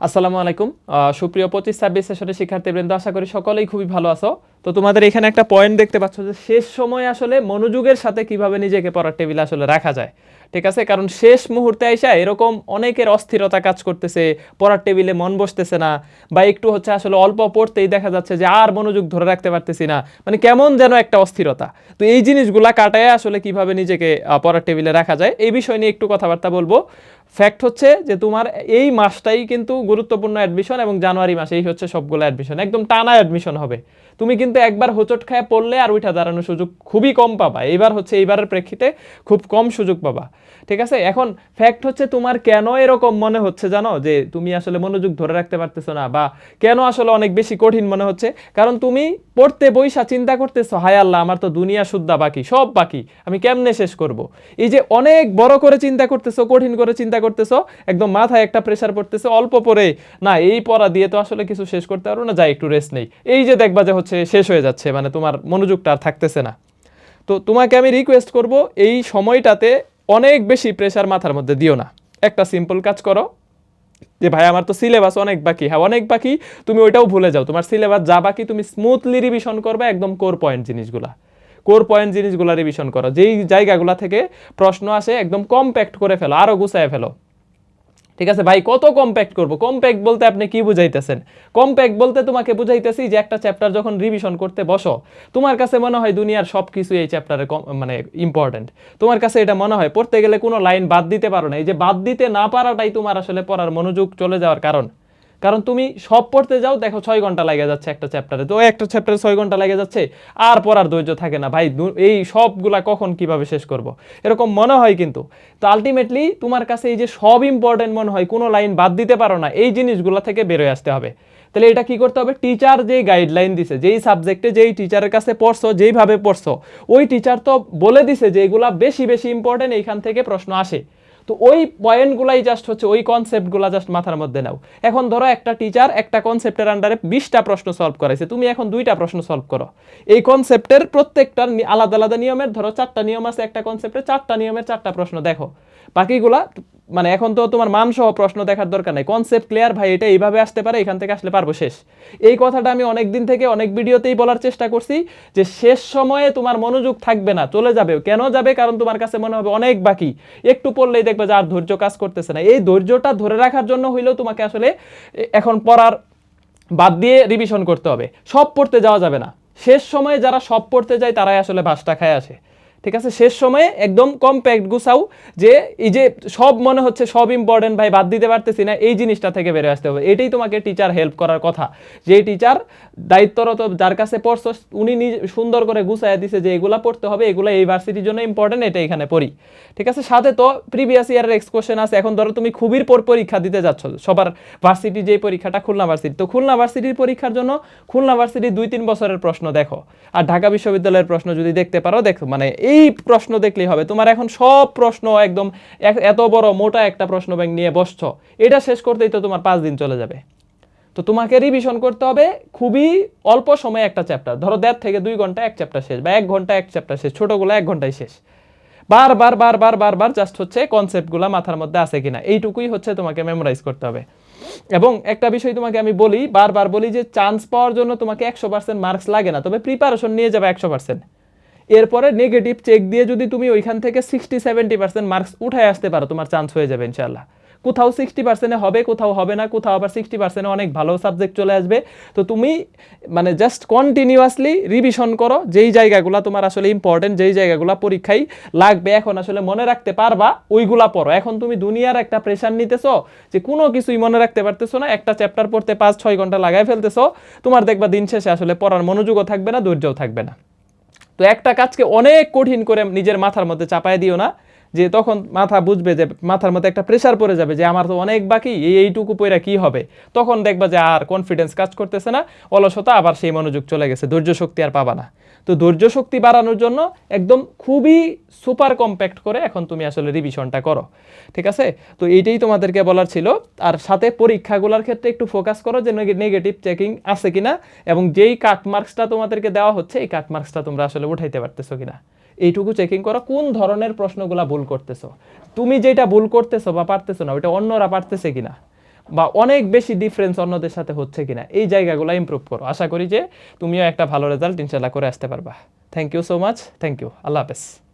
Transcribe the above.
আসসালামু আলাইকুম। সুপ্রিয় পঁচিশ ছাব্বিশ সেশনের শিক্ষার্থীবৃন্দ আশা করি সকলেই খুবই ভালো আছো। তো তোমাদের এখানে একটা পয়েন্ট দেখতে পাচ্ছ যে শেষ সময় আসলে মনোযোগের সাথে কীভাবে নিজেকে পড়ার টেবিলে আসলে রাখা যায়। ঠিক আছে? কারণ শেষ মুহূর্তে আইসা এরকম অনেকের অস্থিরতা কাজ করতেছে, পড়ার টেবিলে মন বসতেছে না বা একটু হচ্ছে আসলে অল্প পড়তেই দেখা যাচ্ছে যে আর মনোযোগ ধরে রাখতে পারতেছি না। মানে কেমন যেন একটা অস্থিরতা। তো এই জিনিসগুলা কাটায় আসলে কীভাবে নিজেকে পড়ার টেবিলে রাখা যায় এই বিষয় নিয়ে একটু কথাবার্তা বলব। ফ্যাক্ট হচ্ছে যে তোমার এই মাসটাই কিন্তু গুরুত্বপূর্ণ অ্যাডমিশন এবং জানুয়ারি মাসে এই হচ্ছে সবগুলো অ্যাডমিশন একদম টানা অ্যাডমিশন হবে। তুমি কিন্তু একবার হোঁচট খায় পড়লে আর উঠা দাঁড়ানোর সুযোগ খুবই কম পাবা। এইবার হচ্ছে এইবারের প্রেক্ষিতে খুব কম সুযোগ পাবা। ঠিক আছে? এখন ফ্যাক্ট হচ্ছে তোমার কেন এরকম মনে হচ্ছে জানো? যে তুমি আসলে মনোযোগ ধরে রাখতে পারতেছো না বা কেন আসলে অনেক বেশি কঠিন মনে হচ্ছে? কারণ তুমি পড়তে বইসা চিন্তা করতেছো, হায় আল্লাহ, আমার তো দুনিয়া শুদ্ধা বাকি, সব বাকি, আমি কেমনে শেষ করব? এই যে অনেক বড় করে চিন্তা করতেছো, কঠিন করে চিন্তা করতেছো, একদম মাথায় একটা প্রেশার পড়তেছে, অল্প পরে না, এই পড়া দিয়ে তো আসলে কিছু শেষ করতে পারব না, যাই, একটু রেস্ট নেই। এই যে দেখবা যে হচ্ছে শেষ হয়ে যাচ্ছে মানে তোমার মনোযোগটা আর থাকতেছে না। তো তোমাকে আমি রিকোয়েস্ট করব, এই সময়টাতে অনেক বেশি প্রেশার মাথার মধ্যে দিও না। একটা সিম্পল কাজ করো, যে ভাই আমার তো সিলেবাস অনেক বাকি হ্যাঁ অনেক বাকি, তুমি ওইটাও ভুলে যাও। তোমার সিলেবাস যা বাকি তুমি স্মুথলি রিভিশন করবে একদম কোর পয়েন্ট জিনিসগুলা। কোর পয়েন্ট জিনিসগুলা রিভিশন করো। যেই জায়গাগুলা থেকে প্রশ্ন আসে একদম কম্প্যাক্ট করে ফেলো আরও গুছায় ফেলো। ঠিক আছে? ভাই, কত কম্প্যাক্ট করব? কম্প্যাক্ট বলতে আপনি কি বুঝাইতেছেন? কম্প্যাক্ট বলতে তোমাকে বুঝাইতেছি যে একটা চ্যাপ্টার যখন রিভিশন করতে বসো, তোমার কাছে মনে হয় দুনিয়ার সব কিছু এই চ্যাপ্টারে মানে ইম্পর্টেন্ট তোমার কাছে এটা মনে হয়, পড়তে গেলে কোনো লাইন বাদ দিতে পারো না। এই যে বাদ দিতে না পারাটাই তোমার আসলে পড়ার মনোযোগ চলে যাওয়ার কারণ। কারণ তুমি সব পড়তে যাও, দেখো ছয় ঘণ্টা লাগে যাচ্ছে একটা চ্যাপ্টারে তো একটা চ্যাপ্টারে ছয় ঘণ্টা লাগে যাচ্ছে, আর পড়ার ধৈর্য থাকে না। ভাই এই সবগুলা কখন কীভাবে শেষ করব? এরকম মনে হয় কিন্তু। তো আলটিমেটলি তোমার কাছে এই যে সব ইম্পর্টেন্ট মনে হয়, কোনো লাইন বাদ দিতে পারো না, এই জিনিসগুলো থেকে বেরোয় আসতে হবে। তাহলে এটা কি করতে হবে? টিচার যে গাইডলাইন দিছে, যেই সাবজেক্টে যেই টিচারের কাছে পড়ছো, যেইভাবে পড়ছো, ওই টিচার তো বলে দিছে যে এগুলা বেশি বেশি ইম্পর্টেন্ট এইখান থেকে প্রশ্ন আসে। তো ওই পয়েন্টগুলাই জাস্ট হচ্ছে ওই কনসেপ্টগুলা জাস্ট মাথার মধ্যে নাও। এখন ধরো একটা টিচার একটা কনসেপ্টের আন্ডারে বিশটা প্রশ্ন সলভ করাইছে, তুমি এখন দুইটা প্রশ্ন সলভ করো। এই কনসেপ্টের প্রত্যেকটার আলাদা আলাদা নিয়মের, ধরো চারটা নিয়ম আছে একটা কনসেপ্টে চারটা নিয়মের চারটা প্রশ্ন দেখো। বাকিগুলা মানে এখন তো তোমার মানসহ প্রশ্ন দেখার দরকার নাই। কনসেপ্ট ক্লিয়ার ভাই, এটা এইভাবে আসতে পারে, এখান থেকে আসলে পারব শেষ। এই কথাটা আমি অনেক দিন থেকে অনেক ভিডিওতেই বলার চেষ্টা করছি যে শেষ সময়ে তোমার মনোযোগ থাকবে না, চলে যাবে। কেন যাবে? কারণ তোমার কাছে মনে হবে অনেক বাকি। একটু পড়লেই দেখবে যে আর ধৈর্য কাজ করতেছে না। এই ধৈর্যটা ধরে রাখার জন্য হইলেও তোমাকে আসলে এখন পড়ার বাদ দিয়ে রিভিশন করতে হবে। সব পড়তে যাওয়া যাবে না। শেষ সময়ে যারা সব পড়তে যায়, তারাই আসলে ভাষটা খায় আসে। ঠিক আছে? শেষ সময়ে একদম কম্প্যাক্ট গুছাও, যে এই যে সব মনে হচ্ছে সব ইম্পর্টেন্ট ভাই বাদ দিতে পারতেছি না, এই জিনিসটা থেকে বেরোয় আসতে হবে। এটাই তোমাকে টিচার হেল্প করার কথা। যে টিচার দায়িত্বরত যার কাছে পড়ছো, উনি সুন্দর করে গুছাইয়া দিছে যে এগুলা পড়তে হবে, এগুলা এই ভার্সিটির জন্য ইম্পর্টেন্ট এটা এখানে পড়ি। ঠিক আছে? সাথে তো প্রিভিয়াস ইয়ারের এক্স এক্সকোশন আছে। এখন ধরো তুমি খুবই পর পরীক্ষা দিতে যাচ্ছ। সবার ভার্সিটি যে পরীক্ষাটা খুলনা ভার্সিটি তো খুলনা ভার্সিটির পরীক্ষার জন্য খুলনা ভার্সিটির দুই তিন বছরের প্রশ্ন দেখো। আর ঢাকা বিশ্ববিদ্যালয়ের প্রশ্ন যদি দেখতে পারো, দেখো মানে এই প্রশ্ন দেখলেই হবে। তোমার এখন সব প্রশ্ন একদম এত বড় মোটা একটা প্রশ্ন ব্যাংক নিয়ে বসছো। এটা শেষ করতেই তো তোমার পাঁচ দিন চলে যাবে। তো তোমাকে রিভিশন করতে হবে খুবই অল্প সময়ে একটা চ্যাপ্টার ধরো দেড় থেকে দুই ঘণ্টা এক চ্যাপ্টার শেষ বা এক ঘণ্টা এক চ্যাপ্টার শেষ, ছোটগুলো এক ঘন্টায় শেষ। বারবার বারবার বারবার জাস্ট হচ্ছে কনসেপ্টগুলো মাথার মধ্যে আছে কিনা, এইটুকুই হচ্ছে তোমাকে মেমোরাইজ করতে হবে। এবং একটা বিষয় তোমাকে আমি বলি, বারবার বলি যে চান্স পাওয়ার জন্য তোমাকে একশো পার্সেন্ট মার্কস লাগে না, তবে প্রিপারেশন নিয়ে যাবে একশো পার্সেন্ট এরপরে নেগেটিভ চেক দিয়ে যদি তুমি ওইখান থেকে সিক্সটি সেভেন্টি পার্সেন্ট মার্কস উঠায় আসতে পারো, তোমার চান্স হয়ে যাবে ইনশাল্লাহ কোথাও সিক্সটি পার্সেন্টে হবে, কোথাও হবে না, কোথাও আবার সিক্সটি পার্সেন্টে অনেক ভালো সাবজেক্ট চলে আসবে। তো তুমি মানে জাস্ট কন্টিনিউয়াসলি রিভিশন করো, যেই জায়গাগুলো তোমার আসলে ইম্পর্টেন্ট যেই জায়গাগুলো পরীক্ষায় লাগবে, এখন আসলে মনে রাখতে পারবা, ওইগুলা পড়ো। এখন তুমি দুনিয়ার একটা প্রেশার নিতেছো যে কোনো কিছুই মনে রাখতে পারতেছো না, একটা চ্যাপ্টার পড়তে পাঁচ, ছয় ঘণ্টা লাগাই ফেলতেছো, তোমার দেখবা দিন শেষে আসলে পড়ার মনোযোগও থাকবে না, ধৈর্যও থাকবে না। তো একটা কাজকে অনেক কঠিন করে নিজের মাথার মধ্যে চাপায় দিও না। যে তখন মাথা বুঝবে যে মাথার মধ্যে একটা প্রেশার পড়ে যাবে যে আমার তো অনেক বাকি, এই এইটুকু পয়রা কি হবে? তখন দেখবা যে আর কনফিডেন্স কাজ করতেছে না, অলসতা আবার সেই মনোযোগ চলে গেছে, ধৈর্য শক্তি আর পাবা না। তো ধৈর্য শক্তি বাড়ানোর জন্য একদম খুবই সুপার কম্প্যাক্ট করে এখন তুমি আসলে রিভিশনটা করো। ঠিক আছে? তো এইটাই তোমাদেরকে বলার ছিল। আর সাথে পরীক্ষাগুলোর ক্ষেত্রে একটু ফোকাস করো যে নেগেটিভ চেকিং আছে কিনা, এবং যেই কাট মার্কসটা তোমাদেরকে দেওয়া হচ্ছে, এই কাট মার্কসটা তোমরা আসলে উঠাইতে পারতেছো কিনা। এইটুকু চেকিং করো, কোন ধরনের প্রশ্নগুলো ভুল করতেছো? তুমি যেটা ভুল করতেছো বা পারতেছো না, ওইটা অন্যরা পারতেছে কিনা? বা অনেক বেশি ডিফারেন্স অন্যদের সাথে হচ্ছে কিনা? এই জায়গাগুলো ইম্প্রুভ করো। আশা করি যে তুমিও একটা ভালো রেজাল্ট ইনশাল্লাহ করে আসতে পারবা। Thank you so much thank you আল্লাহ হাফেজ।